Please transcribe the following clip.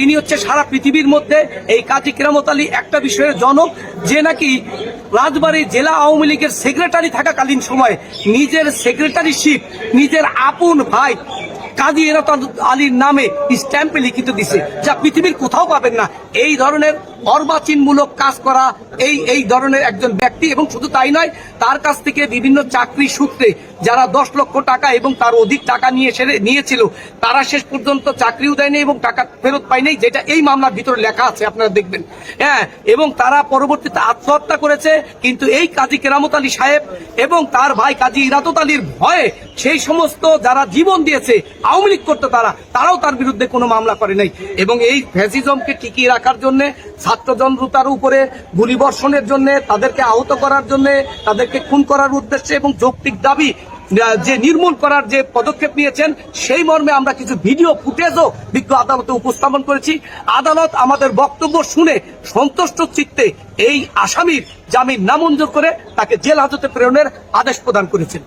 তিনি হচ্ছে সারা পৃথিবীর মধ্যে এই কাজী কেরামত আলী একটা বিষয়ের জনক, যে নাকি রাজবাড়ী জেলা আওয়ামী লীগের সেক্রেটারি থাকাকালীন সময় নিজের সেক্রেটারিশিপ নিজের আপন ভাই কাজী এরাত আলীর নামে স্ট্যাম্পে লিখিত দিছে, যা পৃথিবীর কোথাও পাবেন না। এই ধরনের অর্বাচীনমূলক কাজ করা এই এই ধরনের একজন ব্যক্তি, এবং শুধু তাই নয়, তার কাছ থেকে বিভিন্ন চাকরি সূত্রে যারা দশ লক্ষ টাকা এবং তার অধিক টাকা নিয়ে এসে, নিয়েছিল, তারা শেষ পর্যন্ত চাকরিও দেয়নি এবং টাকা ফেরত পায়নি, যেটা এই মামলার ভিতরে লেখা আছে, আপনারা দেখবেন। হ্যাঁ এবং তারা পরবর্তীতে আত্মহত্যা করেছে, কিন্তু এই কাজী কেরামত আলী সাহেব এবং তার ভাই কাজী ইরাতত আলীর ভয়ে সেই সমস্ত যারা জীবন দিয়েছে, আওয়ামী লীগ করতে তারা, তারাও তার বিরুদ্ধে কোনো মামলা করে নাই। এবং এই ফ্যাসিজমকে টিকিয়ে রাখার জন্য ছাত্র জনতার উপরে গুলিবর্ষণের জন্য, তাদেরকে আহত করার জন্য, তাদেরকে খুন করার উদ্দেশ্যে এবং যৌক্তিক দাবি যে নির্মূল করার যে পদক্ষেপ নিয়েছেন, সেই মর্মে আমরা কিছু ভিডিও ফুটেজও বিজ্ঞ আদালতে উপস্থাপন করেছি। আদালত আমাদের বক্তব্য শুনে সন্তুষ্ট চিত্তে এই আসামির জামিন নামঞ্জুর করে তাকে জেল হাজতে প্রেরণের আদেশ প্রদান করেছেন।